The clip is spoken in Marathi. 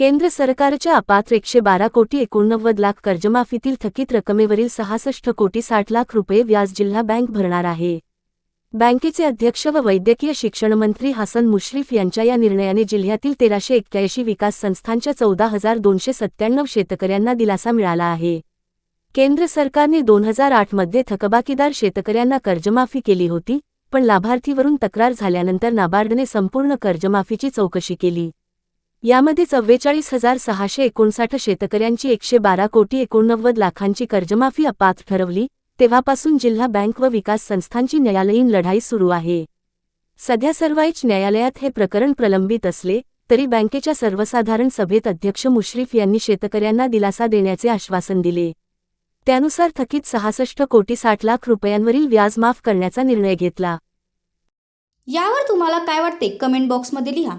केंद्र सरकारच्या अपात्र एकशे बारा कोटी एकोणनव्वद लाख कर्जमाफीतील थकीत रकमेवरील सहासष्ट कोटी साठ लाख रुपये व्याज जिल्हा बँक भरणार आहे. बँकेचे अध्यक्ष व वैद्यकीय शिक्षण मंत्री हसन मुश्रीफ यांच्या या निर्णयाने जिल्ह्यातील तेराशे एक्क्याऐंशी विकास संस्थांच्या चौदा हजार दोनशे सत्त्याण्णव शेतकऱ्यांना दिलासा मिळाला आहे. केंद्र सरकारने दोन हजार आठमध्ये थकबाकीदार शेतकऱ्यांना कर्जमाफी केली होती पण लाभार्थीवरून तक्रार झाल्यानंतर नाबार्डने संपूर्ण कर्जमाफीची चौकशी केली. यामध्ये चव्वेचाळीस हजार सहाशे एकोणसाठ शेतकऱ्यांची एकशे बारा कोटी एकोणनव्वद लाखांची कर्जमाफी अपात्र ठरवली तेव्हापासून जिल्हा बँक व विकास संस्थांची न्यायालयीन लढाई सुरू आहे. सध्या सर्वाईच न्यायालयात हे प्रकरण प्रलंबित असले तरी बँकेच्या सर्वसाधारण सभेत अध्यक्ष मुश्रीफ यांनी शेतकऱ्यांना दिलासा देण्याचे आश्वासन दिले. त्यानुसार थकीत सहासष्ट कोटी साठ लाख रुपयांवरील व्याज माफ करण्याचा निर्णय घेतला. यावर तुम्हाला काय वाटते? कमेंट बॉक्समध्ये लिहा.